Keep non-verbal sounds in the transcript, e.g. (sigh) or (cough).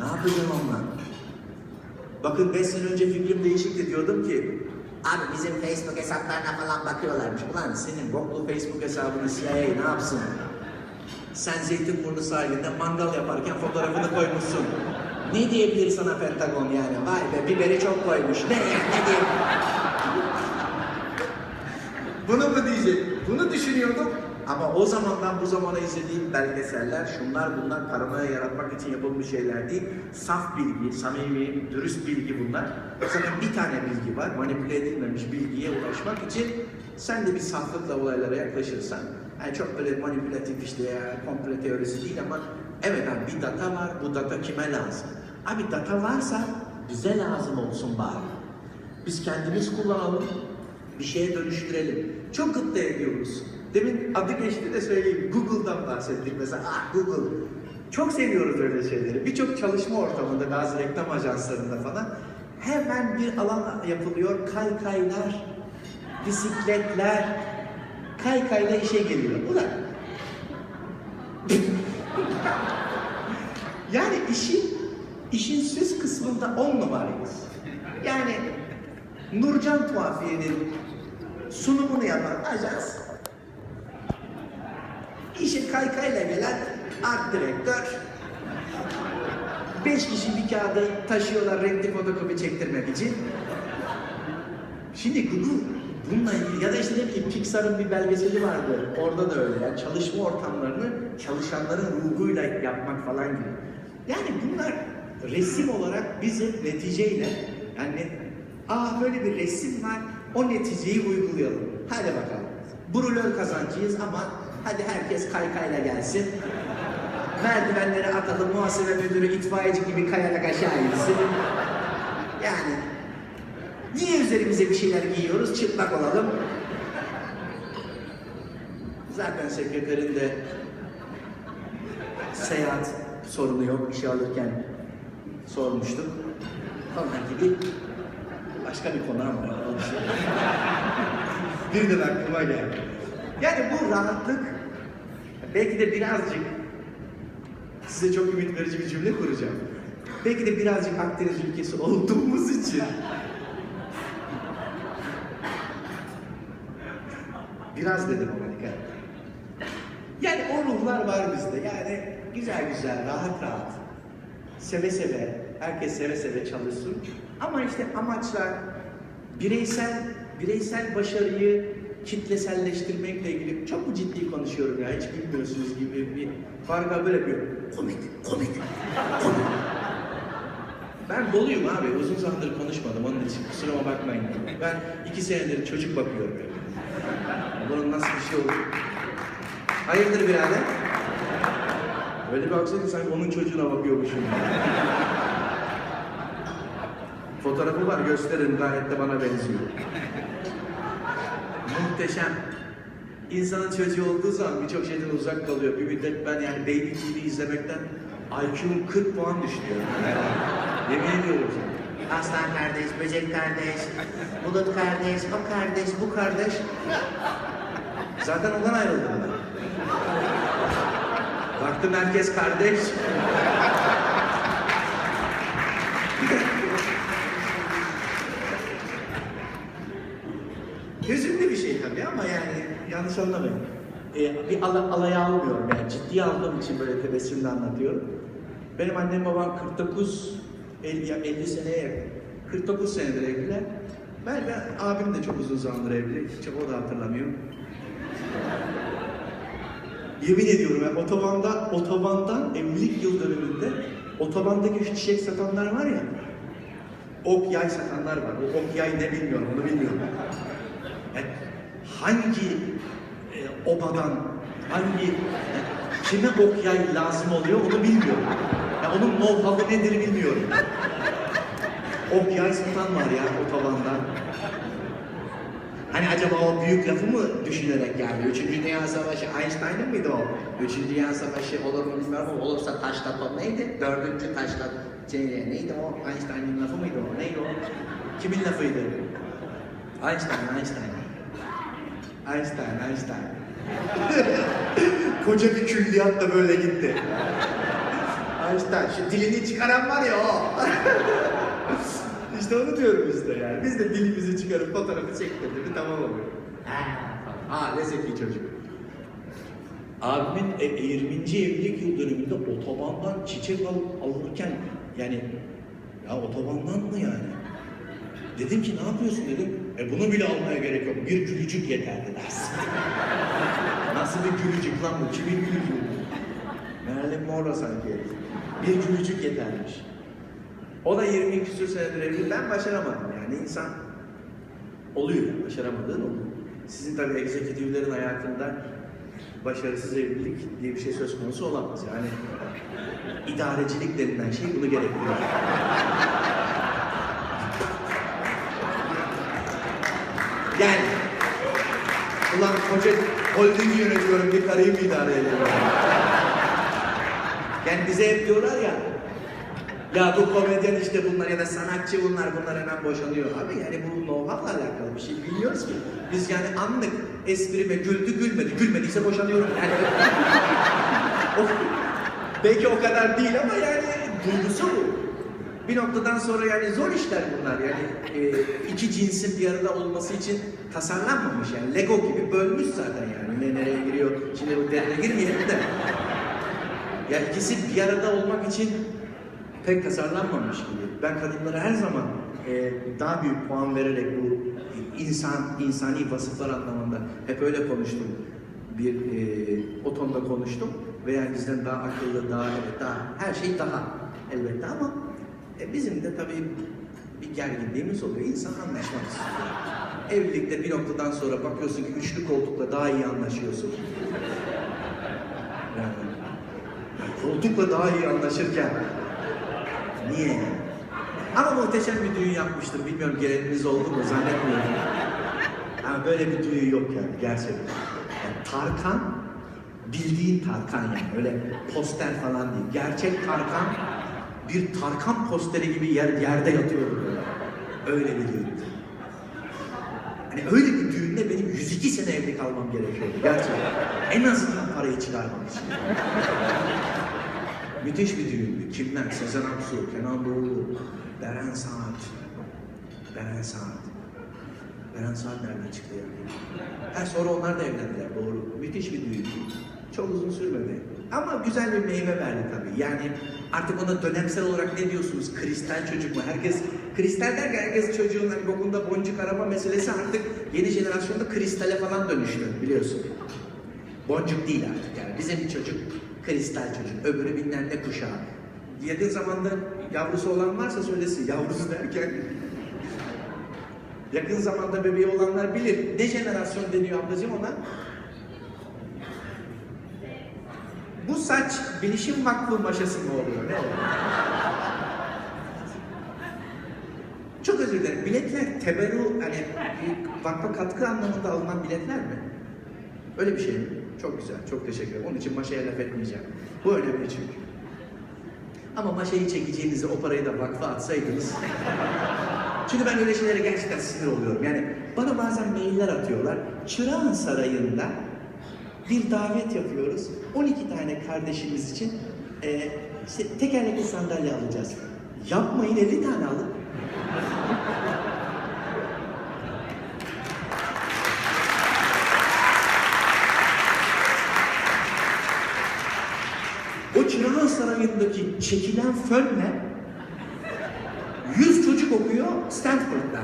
Ne yapacağım onunla? Bakın 5 sene önce fikrim değişikti diyordum ki Abi bizim Facebook hesaplarına falan bakıyorlarmış. Ulan senin boklu Facebook hesabını CIA ne yapsın? Sen Zeytinburnu sahilinde mangal yaparken fotoğrafını koymuşsun. Ne diyebilir sana Pentagon yani? Vay be biberi çok koymuş. Ne ya ne diyeyim? Bunu mu diyecek? Bunu düşünüyordum. Ama o zamandan bu zamana izlediğim belgeseller, şunlar bunlar paranoya yaratmak için yapılmış şeyler değil. Saf bilgi, samimi, dürüst bilgi bunlar. Zaten bir tane bilgi var, manipüle edilmemiş bilgiye ulaşmak için sen de bir saflıkla olaylara yaklaşırsan, yani çok böyle manipülatif işte ya, komple teorisi değil ama evet abi bir data var, bu data kime lazım? Abi data varsa bize lazım olsun bari. Biz kendimiz kullanalım, bir şeye dönüştürelim. Çok gıpta ediyoruz. Demin adı geçti de söyleyeyim. Google'dan bahsettik mesela. Ah Google. Çok seviyoruz öyle şeyleri. Birçok çalışma ortamında, bazı reklam ajanslarında falan hemen bir alan yapılıyor. Kaykaylar, bisikletler, kaykayla işe geliyor. Ulan (laughs) yani işin işin süs kısmında on numarayız. Yani Nurcan Tuhafiye'nin sunumunu yapan ajans işe kaykayla gelen art direktör beş kişi bir kağıdı taşıyorlar renkli fotokopi çektirmek için. Şimdi Google bununla ilgili ya da işte ne bileyim Pixar'ın bir belgeseli vardı. Orada da öyle. Yani çalışma ortamlarını çalışanların ruhuyla yapmak falan gibi. Yani bunlar resim olarak bizi neticeyle yani aa böyle bir resim var o neticeyi uygulayalım. Hadi bakalım. Brulör kazancıyız ama hadi herkes kaykayla gelsin. Merdivenleri atalım, muhasebe müdürü itfaiyeci gibi kayarak aşağı insin. Yani Niye üzerimize bir şeyler giyiyoruz? Çıplak olalım. Zaten sekreterin de seyahat sorunu yok. işe alırken sormuştuk. Falan gibi başka bir konu ama. (laughs) Birden aklıma geldi. Yani bu rahatlık belki de birazcık size çok ümit verici bir cümle kuracağım. Belki de birazcık Akdeniz ülkesi olduğumuz için Biraz dedim ona dikkat. Yani o ruhlar var bizde. Yani güzel güzel, rahat rahat. Seve seve, herkes seve seve çalışsın. Ama işte amaçlar bireysel bireysel başarıyı kitleselleştirmekle ilgili çok mu ciddi konuşuyorum ya hiç bilmiyorsunuz gibi bir farka böyle bir komik, komik, komik. Ben doluyum abi. Uzun zamandır konuşmadım onun için. Kusuruma bakmayın. Ben iki senedir çocuk bakıyorum. Bunun nasıl bir şey olur? Hayırdır birader? Öyle bir baksana sanki onun çocuğuna bakıyormuşum. Fotoğrafı var gösterin gayet de bana benziyor. Muhteşem. İnsanın çocuğu olduğu zaman birçok şeyden uzak kalıyor. Bir müddet ben yani Baby TV izlemekten IQ'm 40 puan düştü. Yani. Yemin ediyorum sana. Aslan kardeş, böcek kardeş, bulut kardeş, o kardeş, bu kardeş. Zaten ondan ayrıldım ben. Baktım herkes kardeş. Hüzünlü bir şey tabii ama yani yanlış anlamayın. Ee, bir ala, alaya almıyorum yani ciddiye aldığım için böyle tebessümle anlatıyorum. Benim annem babam 49, 50, ya 50 seneye yakın. 49 senedir evliler. Ben, ben abim de çok uzun zamandır evli. Hiç o da hatırlamıyor. Yemin ediyorum ya otobanda, otobandan evlilik yıl dönümünde otobandaki şu çiçek satanlar var ya ok yay satanlar var. O ok yay ne bilmiyorum onu bilmiyorum. Yani hangi e, obadan, hangi kime ok yay lazım oluyor onu bilmiyorum. Ya onun know-how'ı nedir bilmiyorum. Ok yay satan var ya otobanda. Hani acaba o büyük lafı mı düşünerek geldi? Üçüncü Dünya Savaşı Einstein'ın mıydı o? Üçüncü Dünya Savaşı olur mu bilmiyorum ama olursa taşla top neydi? Dördüncü taşla şey, neydi o? Einstein'ın lafı mıydı o? Neydi o? Kimin lafıydı? Einstein, Einstein. Einstein, Einstein. (laughs) Koca bir külliyat da böyle gitti. Einstein. Şu dilini çıkaran var ya o. (laughs) işte onu diyorum işte yani. Biz de dilimizi çıkarıp fotoğrafı çektirdik mi tamam oluyor. Ha, ha ne zeki çocuk. Abimin e, 20. evlilik yıl dönümünde otobandan çiçek al, alırken yani ya otobandan mı yani? Dedim ki ne yapıyorsun dedim. E bunu bile almaya gerek yok. Bir gülücük yeterdi dersin. (laughs) Nasıl bir gülücük lan bu? Kimin gülücüğü? Marilyn Monroe sanki. Bir gülücük yetermiş. O da 20 küsur senedir evli. Ben başaramadım yani. insan oluyor. Başaramadığın oluyor. Sizin tabii egzekutiflerin hayatında başarısız evlilik diye bir şey söz konusu olamaz. Yani idarecilik denilen şey bunu gerektiriyor. (laughs) Yani ulan koca holding yönetiyorum bir karıyı mı idare ediyorum? Yani bize hep diyorlar ya ya bu komedyen işte bunlar ya da sanatçı bunlar bunlar hemen boşanıyor. Abi yani bu know-how'la alakalı bir şey bilmiyoruz ki. Biz yani anlık esprime güldü gülmedi. Gülmediyse boşanıyorum. Yani (laughs) o- belki o kadar değil ama yani duygusu bu. Bir noktadan sonra yani zor işler bunlar. Yani e, iki cinsin bir arada olması için tasarlanmamış. Yani Lego gibi bölmüş zaten yani. Ne nereye giriyor? Şimdi bu derine girmeyelim de. Ya ikisi bir arada olmak için pek tasarlanmamış gibi. Ben kadınlara her zaman e, daha büyük puan vererek bu insan insani vasıflar anlamında hep öyle konuştum. Bir e, o tonda konuştum ve yani bizden daha akıllı, daha evet, daha her şey daha elbette ama e, bizim de tabii bir gerginliğimiz oluyor. İnsan anlaşmak istiyor. Evlilikte bir noktadan sonra bakıyorsun ki üçlü koltukla daha iyi anlaşıyorsun. Yani, yani koltukla daha iyi anlaşırken niye? yani? Ama muhteşem bir düğün yapmıştım. Bilmiyorum geleniniz oldu mu zannetmiyorum. Ama böyle bir düğün yok yani gerçekten. Yani Tarkan bildiğin Tarkan yani öyle poster falan değil. Gerçek Tarkan bir Tarkan posteri gibi yer, yerde yatıyordu böyle. Öyle bir düğün. Hani öyle bir düğünde benim 102 sene evli kalmam gerekiyordu gerçekten. En azından parayı çıkarmak için. Müthiş bir düğündü. Kimler? Sezen Aksu, Kenan Doğulu, Beren Saat. Beren Saat. Beren Saat nereden çıktı ya? Ha, sonra onlar da evlendiler doğru. Müthiş bir düğündü. Çok uzun sürmedi. Ama güzel bir meyve verdi tabii. Yani artık ona dönemsel olarak ne diyorsunuz? Kristal çocuk mu? Herkes kristal derken herkes çocuğun hani bokunda boncuk arama meselesi artık yeni jenerasyonda kristale falan dönüştü biliyorsun. Boncuk değil artık yani. Bizim çocuk kristal çocuk. Öbürü bilmem ne kuşağı. Yakın zamanda yavrusu olan varsa söylesin. Yavrusu derken yakın zamanda bebeği olanlar bilir. Ne jenerasyon deniyor ablacığım ona? Bu saç bilişim vakfı maşası mı oluyor? Ne oluyor? Çok özür dilerim. Biletler teberru hani vakfa katkı anlamında alınan biletler mi? Öyle bir şey mi? Çok güzel, çok teşekkür ederim. Onun için maşaya laf etmeyeceğim. Bu önemli çünkü. Ama maşayı çekeceğinizi o parayı da vakfa atsaydınız. Çünkü ben öyle şeylere gerçekten sinir oluyorum. Yani bana bazen mailler atıyorlar. Çırağan Sarayı'nda bir davet yapıyoruz. 12 tane kardeşimiz için e, işte tekerlekli sandalye alacağız. Yapmayın 50 tane alın. O Çırağan Sarayı'ndaki çekilen fönle 100 çocuk okuyor Stanford'da.